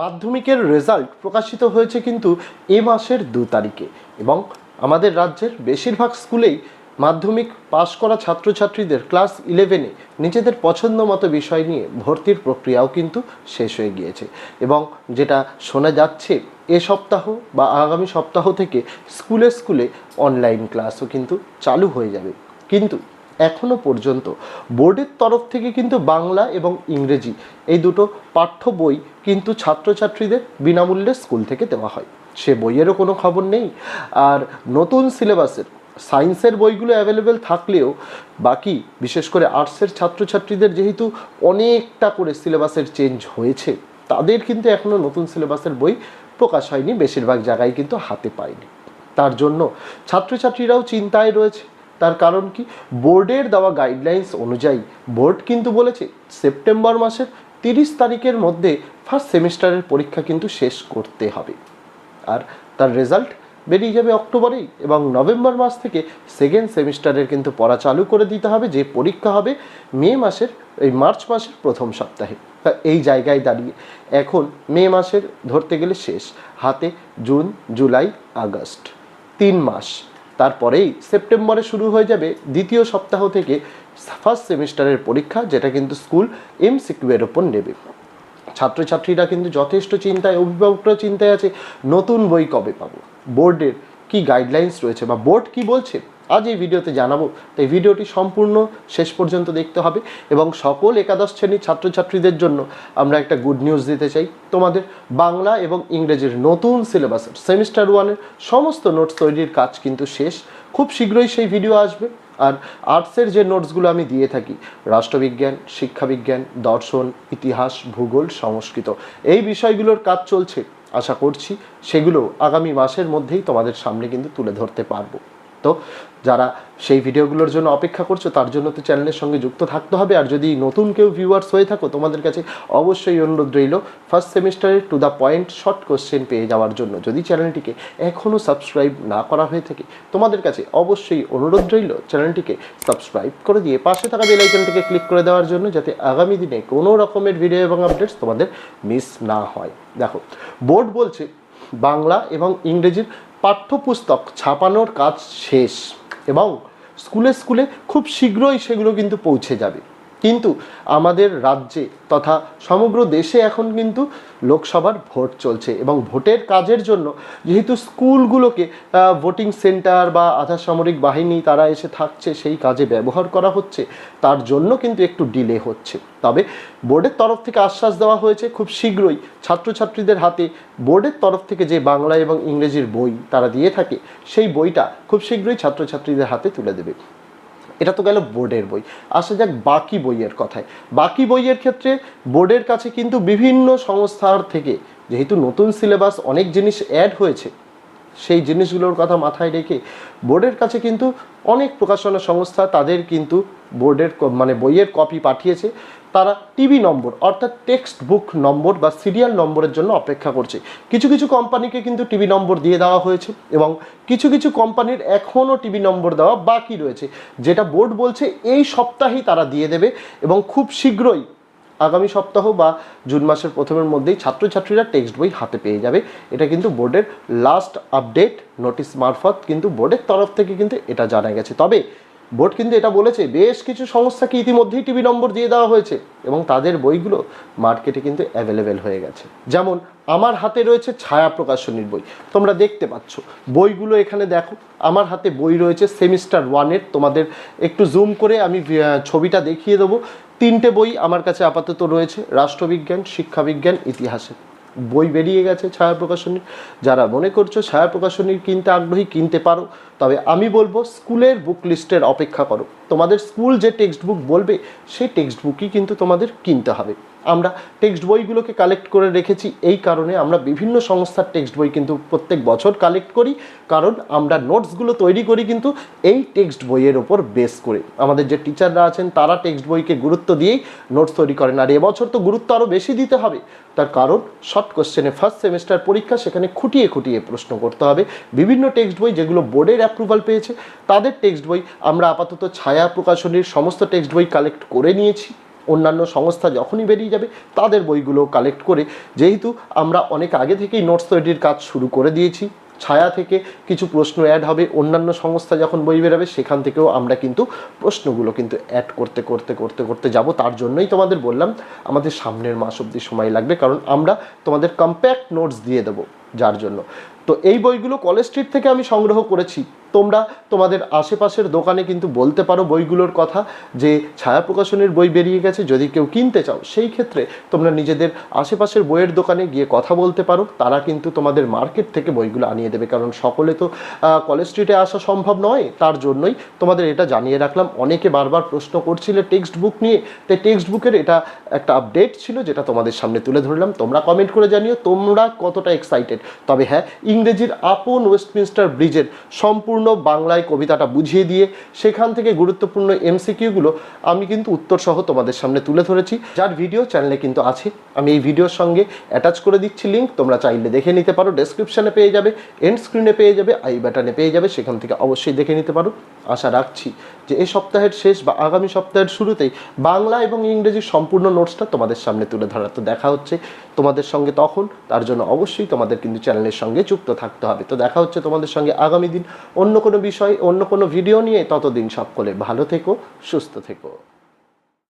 মাধ্যমিকের রেজাল্ট প্রকাশিত হয়েছে কিন্তু এ মাসের দু তারিখে এবং আমাদের রাজ্যের বেশিরভাগ স্কুলেই মাধ্যমিক পাশ করা ছাত্রছাত্রীদের ক্লাস ইলেভেনে নিজেদের পছন্দ মতো বিষয় নিয়ে ভর্তির প্রক্রিয়াও কিন্তু শেষ হয়ে গিয়েছে এবং যেটা শোনা যাচ্ছে, এ সপ্তাহ বা আগামী সপ্তাহ থেকে স্কুলে স্কুলে অনলাইন ক্লাসও কিন্তু চালু হয়ে যাবে। কিন্তু এখনও পর্যন্ত। বোর্ডের তরফ থেকে কিন্তু বাংলা এবং ইংরেজি এই দুটো পাঠ্য বই কিন্তু ছাত্রছাত্রীদের বিনামূল্যে স্কুল থেকে দেওয়া হয়। সে বইয়েরও কোনো খবর নেই। আর নতুন সিলেবাসের, সায়েন্সের বইগুলো অ্যাভেলেবেল থাকলেও বাকি, বিশেষ করে আর্টসের ছাত্রছাত্রীদের যেহেতু অনেকটা করে সিলেবাসের চেঞ্জ হয়েছে, তাদের কিন্তু এখনও নতুন সিলেবাসের বই প্রকাশ হয়নি, বেশিরভাগ জায়গায় কিন্তু হাতে পায়নি। তার জন্য ছাত্রছাত্রীরাও চিন্তায় রয়েছে। তার কারণ কি? বোর্ডের দেওয়া গাইডলাইন্স অনুযায়ী বোর্ড কিন্তু বলেছে সেপ্টেম্বর মাসের তিরিশ তারিখের মধ্যে ফার্স্ট সেমিস্টারের পরীক্ষা কিন্তু শেষ করতে হবে। আর তার রেজাল্ট বেরিয়ে যাবে অক্টোবরেই এবং নভেম্বর মাস থেকে সেকেন্ড সেমিস্টারের কিন্তু পড়া চালু করে দিতে হবে, যে পরীক্ষা হবে মে মাসের, এই মার্চ মাসের প্রথম সপ্তাহে। তা এই জায়গায় দাঁড়িয়ে এখন মে মাসের ধরতে গেলে শেষ, হাতে জুন, জুলাই, আগস্ট, তিন মাস। তারপরেই সেপ্টেম্বরে শুরু হয়ে যাবে দ্বিতীয় সপ্তাহ থেকে ফার্স্ট সেমিস্টারের পরীক্ষা, যেটা কিন্তু স্কুল এমসিকিউ সিকিউয়ের ওপর নেবে। ছাত্রছাত্রীরা কিন্তু যথেষ্ট চিন্তায়, অভিভাবকরা চিন্তায় আছে, নতুন বই কবে পাবো? বোর্ডের কি গাইডলাইন্স রয়েছে বা বোর্ড কি বলছে? আজ এই ভিডিওতে জানাব। তাই ভিডিওটি সম্পূর্ণ শেষ পর্যন্ত দেখতে হবে এবং সকল একাদশ শ্রেণির ছাত্রছাত্রীদের জন্য আমরা একটা গুড নিউজ দিতে চাই। তোমাদের বাংলা এবং ইংরেজির নতুন সিলেবাসের সেমিস্টার ওয়ানের সমস্ত নোটস তৈরির কাজ কিন্তু শেষ। খুব শীঘ্রই সেই ভিডিও আসবে। আর আর্টসের যে নোটসগুলো আমি দিয়ে থাকি, রাষ্ট্রবিজ্ঞান, শিক্ষাবিজ্ঞান, দর্শন, ইতিহাস, ভূগোল, সংস্কৃত, এই বিষয়গুলোর কাজ চলছে। আশা করছি সেগুলো আগামী মাসের মধ্যেই তোমাদের সামনে কিন্তু তুলে ধরতে পারব। তো যারা সেই ভিডিওগুলোর জন্য অপেক্ষা করছ, তার জন্য তো চ্যানেলের সঙ্গে যুক্ত থাকতে হবে। আর যদি নতুন কেউ ভিউয়ার্স হয়ে থাকো, তোমাদের কাছে অবশ্যই অনুরোধ রইল ফার্স্ট সেমিস্টারের to the point short question পেয়ে যাওয়ার জন্য। যদি চ্যানেলটিকে এখনও সাবস্ক্রাইব না করা হয়ে থাকে, তোমাদের কাছে অবশ্যই অনুরোধ রইল চ্যানেলটিকে সাবস্ক্রাইব করে দিয়ে পাশে থাকা বেল আইকনটিকে ক্লিক করে দেওয়ার জন্য, যাতে আগামী দিনে কোনো রকমের ভিডিও এবং আপডেটস তোমাদের মিস না হয়। দেখো বোর্ড বলছে বাংলা এবং ইংরেজির পাঠ্যপুস্তক ছাপানোর কাজ শেষ এবং স্কুলে স্কুলে খুব শীঘ্রই সেগুলো কিন্তু পৌঁছে যাবে। কিন্তু আমাদের রাজ্যে তথা সমগ্র দেশে এখন কিন্তু লোকসভার ভোট চলছে এবং ভোটের কাজের জন্য যেহেতু স্কুলগুলোকে ভোটিং সেন্টার বা আধা সামরিক বাহিনী তারা এসে থাকছে, সেই কাজে ব্যবহার করা হচ্ছে, তার জন্য কিন্তু একটু ডিলে হচ্ছে। তবে বোর্ডের তরফ থেকে আশ্বাস দেওয়া হয়েছে, খুব শীঘ্রই ছাত্রছাত্রীদের হাতে বোর্ডের তরফ থেকে যে বাংলা এবং ইংরেজির বই তারা দিয়ে থাকে, সেই বইটা খুব শীঘ্রই ছাত্রছাত্রীদের হাতে তুলে দেবে। এটা তো গেল বোর্ডের বই। আসা যাক বাকি বইয়ের কথায়। বাকি বইয়ের ক্ষেত্রে বোর্ডের কাছে কিন্তু বিভিন্ন সংস্থার থেকে যেহেতু নতুন সিলেবাস অনেক জিনিস অ্যাড হয়েছে সেই জিনিসগুলোর কথা মাথায় রেখে বোর্ডের কাছে কিন্তু অনেক প্রকাশনা সংস্থা তাদের কিন্তু বোর্ডের মানে বইয়ের কপি পাঠিয়েছে। তারা টিভি নম্বর অর্থাৎ টেক্সট বুক নম্বর বা সিরিয়াল নম্বরের জন্য অপেক্ষা করছে। কিছু কিছু কোম্পানিকে কিন্তু টিভি নম্বর দিয়ে দেওয়া হয়েছে এবং কিছু কিছু কোম্পানির এখনও টিভি নম্বর দেওয়া বাকি রয়েছে। যেটা বোর্ড বলছে এই সপ্তাহেই তারা দিয়ে দেবে এবং খুব শীঘ্রই আগামী সপ্তাহ বা জুন মাসের প্রথমের মধ্যেই ছাত্রছাত্রীরা টেক্সট বই হাতে পেয়ে যাবে। এটা কিন্তু বোর্ডের লাস্ট আপডেট নোটিস মারফত কিন্তু বোর্ডের তরফ থেকে কিন্তু এটা জানা গেছে। তবে বোর্ড কিন্তু এটা বলেছে, বেশ কিছু সংস্থাকে ইতিমধ্যেই টিভি নম্বর দিয়ে দেওয়া হয়েছে এবং তাদের বইগুলো মার্কেটে কিন্তু অ্যাভেলেবেল হয়ে গেছে। যেমন, আমার হাতে রয়েছে ছায়া প্রকাশনীর বই। তোমরা দেখতে পাচ্ছ, বইগুলো এখানে দেখো, আমার হাতে বই রয়েছে সেমিস্টার ওয়ানের। তোমাদের একটু জুম করে আমি ছবিটা দেখিয়ে দেবো। তিনটে বই আমার কাছে আপাতত রয়েছে, রাষ্ট্রবিজ্ঞান, শিক্ষাবিজ্ঞান, ইতিহাসে। বই বেরিয়ে গেছে ছায়া প্রকাশনীর। যারা মনে করছ ছায়া প্রকাশনীর কিনতে আগ্রহী, কিনতে পারো, তবে আমি বলব স্কুলের বুক লিস্টের অপেক্ষা করো। তোমাদের স্কুল যে টেক্সট বুক বলবে, সেই টেক্সট বুকই কিন্তু তোমাদের কিনতে হবে। আমরা টেক্সট বইগুলোকে কালেক্ট করে রেখেছি। এই কারণে আমরা বিভিন্ন সংস্থার টেক্সট বই কিন্তু প্রত্যেক বছর কালেক্ট করি। কারণ আমরা নোটসগুলো তৈরি করি কিন্তু এই টেক্সট বইয়ের ওপর বেস করে। আমাদের যে টিচাররা আছেন, তারা টেক্সট বইকে গুরুত্ব দিয়েই নোটস তৈরি করেন। আর এবছর তো গুরুত্ব আরও বেশি দিতে হবে। তার কারণ শর্ট কোশ্চেনে ফার্স্ট সেমিস্টার পরীক্ষা, সেখানে খুঁটিয়ে খুঁটিয়ে প্রশ্ন করতে হবে। বিভিন্ন টেক্সট বই যেগুলো বোর্ডের অ্যাপ্রুভাল পেয়েছে, তাদের টেক্সট বই আমরা আপাতত ছায়া প্রকাশনীর সমস্ত টেক্সট বই কালেক্ট করে নিয়েছি। অন্যান্য সংস্থা যখনই বেরিয়ে যাবে, তাদের বইগুলো কালেক্ট করে, যেহেতু আমরা অনেক আগে থেকেই নোটস তৈরির কাজ শুরু করে দিয়েছি, ছায়া থেকে কিছু প্রশ্ন অ্যাড হবে, অন্যান্য সংস্থা যখন বই বেরোবে, সেখান থেকেও আমরা কিন্তু প্রশ্নগুলো কিন্তু অ্যাড করতে করতে করতে করতে যাব। তার জন্যই তোমাদের বললাম, আমাদের সামনের মাস অবধি সময় লাগবে, কারণ আমরা তোমাদের কম্প্যাক্ট নোটস দিয়ে দেবো, যার জন্য। তো এই বইগুলো কলেজ স্ট্রিট থেকে আমি সংগ্রহ করেছি। তোমরা তোমাদের আশেপাশের দোকানে কিন্তু বলতে পারো বইগুলোর কথা যে ছায়া প্রকাশনের বই বেরিয়ে গেছে, যদি কেউ কিনতে চাও, সেই ক্ষেত্রে তোমরা নিজেদের আশেপাশের বইয়ের দোকানে গিয়ে কথা বলতে পারো, তারা কিন্তু তোমাদের মার্কেট থেকে বইগুলো আনিয়ে দেবে। কারণ সকলে তো কলেজ স্ট্রিটে আসা সম্ভব নয়, তার জন্যই তোমাদের এটা জানিয়ে রাখলাম। অনেকে বারবার প্রশ্ন করছিলে টেক্সট বুক নিয়ে তাই টেক্সট বুকের এটা একটা আপডেট ছিল, যেটা তোমাদের সামনে তুলে ধরলাম। তোমরা কমেন্ট করে জানিও, তোমরা কতটা এক্সাইটেড তবে হ্যাঁ ইংরেজির আপন ওয়েস্টমিনস্টার ব্রিজের সম্পূর্ণ বাংলায় কবিতাটা বুঝিয়ে দিয়ে সেখান থেকে গুরুত্বপূর্ণ এমসিকিউগুলো আমি কিন্তু উত্তরসহ তোমাদের সামনে তুলে ধরেছি। যার ভিডিও চ্যানেলে কিন্তু আছে। আমি এই ভিডিওর সঙ্গে অ্যাটাচ করে দিচ্ছি লিঙ্ক তোমরা চাইলে দেখে নিতে পারো। ডেসক্রিপশানে পেয়ে যাবে এন্ড স্ক্রিনে পেয়ে যাবে আই বাটনে পেয়ে যাবে। সেখান থেকে অবশ্যই দেখে নিতে পারো। আশা রাখছি যে এই সপ্তাহের শেষ বা আগামী সপ্তাহের শুরুতেই বাংলা এবং ইংরেজির সম্পূর্ণ নোটসটা তোমাদের সামনে তুলে ধরা তো দেখা হচ্ছে তোমাদের সঙ্গে তখন, তার জন্য অবশ্যই তোমাদের কিন্তু চ্যানেলের সঙ্গে যুক্ত থাকতে হবে। তো দেখা হচ্ছে তোমাদের সঙ্গে আগামী দিন অন্য কোনো বিষয়, অন্য কোনো ভিডিও নিয়ে। ততদিন সকলে ভালো থেকো, সুস্থ থেকো।